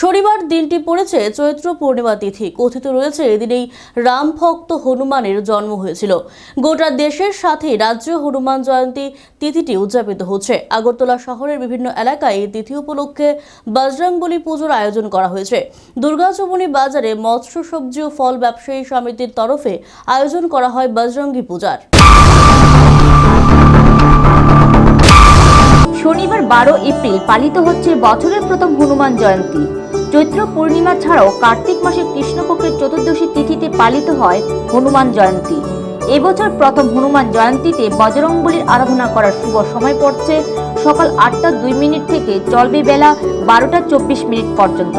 শনিবার দিনটি পড়েছে চৈত্র পূর্ণিমা তিথি। কথিত রয়েছে এদিনেই রাম ভক্ত হনুমানের জন্ম হয়েছিল। গোটা দেশের সাথে রাজ্য হনুমান জয়ন্তী তিথিটি উদযাপিত হচ্ছে। আগরতলা শহরের বিভিন্ন এলাকায় এই তিথি উপলক্ষে বজরংবলী পুজোর আয়োজন করা হয়েছে। দুর্গাচমনি বাজারে মৎস্য, সবজি ও ফল ব্যবসায়ী সমিতির তরফে আয়োজন করা হয় বজরঙ্গী পূজার। শনিবার বারো এপ্রিল পালিত হচ্ছে বছরের প্রথম হনুমান জয়ন্তী। চৈত্র পূর্ণিমা ছাড়াও কার্তিক মাসে কৃষ্ণপক্ষের চতুর্দশী তিথিতে পালিত হয় হনুমান জয়ন্তী। এবছর প্রথম হনুমান জয়ন্তীতে বজরংবলীর আরাধনা করার শুভ সময় পড়ছে সকাল আটটা দুই মিনিট থেকে চলবে বেলা বারোটা চব্বিশ মিনিট পর্যন্ত।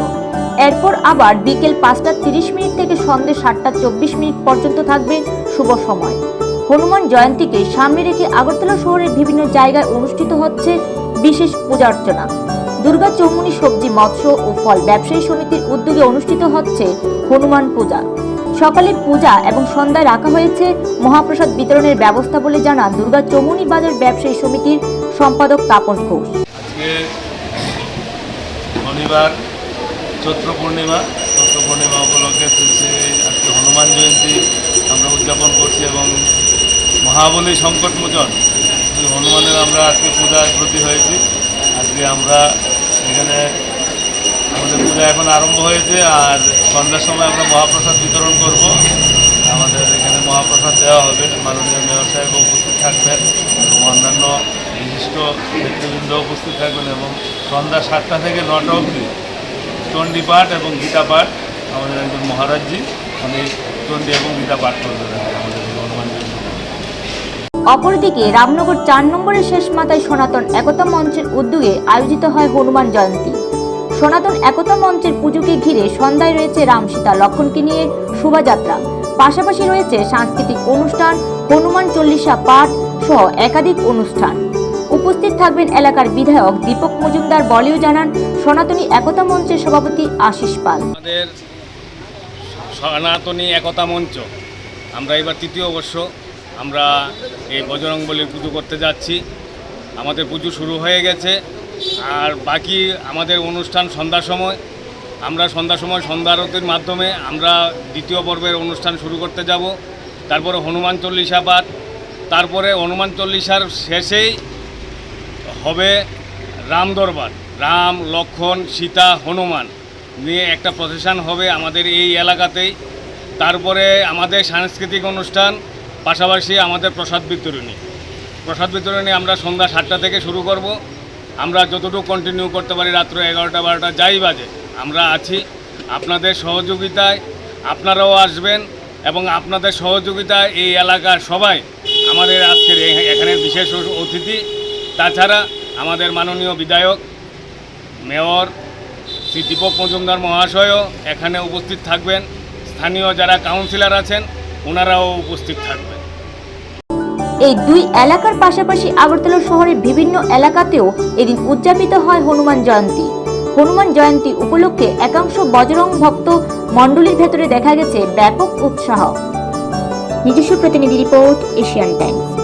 এরপর আবার বিকেল পাঁচটা তিরিশ মিনিট থেকে সন্ধ্যে সাতটা চব্বিশ মিনিট পর্যন্ত থাকবে শুভ সময়। হনুমান জয়ন্তীকে সামনে রেখে আগরতলা শহরের বিভিন্ন জায়গায় অনুষ্ঠিত হচ্ছে বিশেষ পূজা অর্চনা। দুর্গা চৌমুনি সবজি, মৎস্য ও ফল ব্যবসায়ী সমিতির উদ্যোগে অনুষ্ঠিত হচ্ছে হনুমান পূজা। সকালে পূজা এবং সন্ধ্যায় রাখা হয়েছে মহাপ্রসাদ বিতরণের ব্যবস্থা বলে জানান দুর্গা চৌমুনি বাজার ব্যবসায়ী সমিতির সম্পাদক তাপস ঘোষ। শনিবার, চৈত্র পূর্ণিমা। চৈত্র পূর্ণিমা উপলক্ষে আজকে হনুমান জয়ন্তী। আমরা উদযাপন করছি এবং মহাবলী সংকটমোচন হনুমানের আমরা আজকে পূজায় ব্রতী হয়েছি। আজকে আমরা এখানে আমাদের পূজা এখন আরম্ভ হয়েছে, আর সন্ধ্যার সময় আমরা মহাপ্রসাদ বিতরণ করব। আমাদের এখানে মহাপ্রসাদ দেওয়া হবে। মাননীয় মেয়র সাহেব উপস্থিত থাকবেন এবং অন্যান্য বিশিষ্ট ব্যক্তিবৃন্দ উপস্থিত থাকবেন এবং সন্ধ্যা সাতটা থেকে নটা অবধি চণ্ডী পাঠ এবং গীতা পাঠ। আমাদের একজন মহারাজজি, উনি চণ্ডী এবং গীতা পাঠ করবেন আমাদের এই হনুমান জয়ন্তী অপরদিকে রামনগর চার নম্বরের শেষ মাথায় সনাতন একতা মঞ্চের উদ্যোগে আয়োজিত হয় হনুমান জয়ন্তী। সনাতন একতা মঞ্চের পুজোকে ঘিরে সন্ধ্যায় রয়েছে রাম সীতা লক্ষণকে নিয়ে শোভাযাত্রা। পাশাপাশি রয়েছে সাংস্কৃতিক অনুষ্ঠান, হনুমান চল্লিশা পাঠ সহ একাধিক অনুষ্ঠান। উপস্থিত থাকবেন এলাকার বিধায়ক দীপক মজুমদার বলেও জানান, সনাতনী একতা মঞ্চের সভাপতি আশিস পাল। আমাদের সনাতনী একতা মঞ্চ, আমরা এবার তৃতীয় বর্ষ আমরা এই বজরং বলির পুজো করতে যাচ্ছি। আমাদের পুজো শুরু হয়ে গেছে। আর বাকি আমাদের অনুষ্ঠান সন্ধ্যার সময়। আমরা সন্ধ্যার সময় সন্ধ্যা আরতির মাধ্যমে আমরা দ্বিতীয় পর্বের অনুষ্ঠান শুরু করতে যাব। তারপরে হনুমান চল্লিশা পাঠ। তারপরে হনুমান চল্লিশার শেষেই হবে রাম দরবার। রাম, লক্ষণ, সীতা, হনুমান নিয়ে একটা প্রসেশন হবে আমাদের এই এলাকাতেই। তারপরে আমাদের সাংস্কৃতিক অনুষ্ঠান। পাশাপাশি আমাদের প্রসাদ বিতরণী। প্রসাদ বিতরণী আমরা সন্ধ্যা সাতটা থেকে শুরু করব। আমরা যতটুকু কন্টিনিউ করতে পারি রাত্র এগারোটা, বারোটা, যাই বাজে, আমরা আছি আপনাদের সহযোগিতায়, আপনারাও আসবেন এবং আপনাদের সহযোগিতায় এই এলাকার সবাই আমাদের আজকের এ- এখানের বিশেষ অতিথি। তাছাড়া আমাদের মাননীয় বিধায়ক, মেয়র, শ্রী দীপক মজুমদার মহাশয়ও এখানে উপস্থিত থাকবেন। স্থানীয় যারা কাউন্সিলর আছেন ওনারাও উপস্থিত থাকবেন। এই দুই এলাকার পাশাপাশি আগরতলা শহরের বিভিন্ন এলাকাতেও এদিন উদযাপিত হয় হনুমান জয়ন্তী। হনুমান জয়ন্তী উপলক্ষে একাংশ বজরং ভক্ত মণ্ডলীর ভেতরে দেখা গেছে ব্যাপক উৎসাহ। নিজস্ব প্রতিনিধি রিপোর্ট এশিয়ান টাইমস।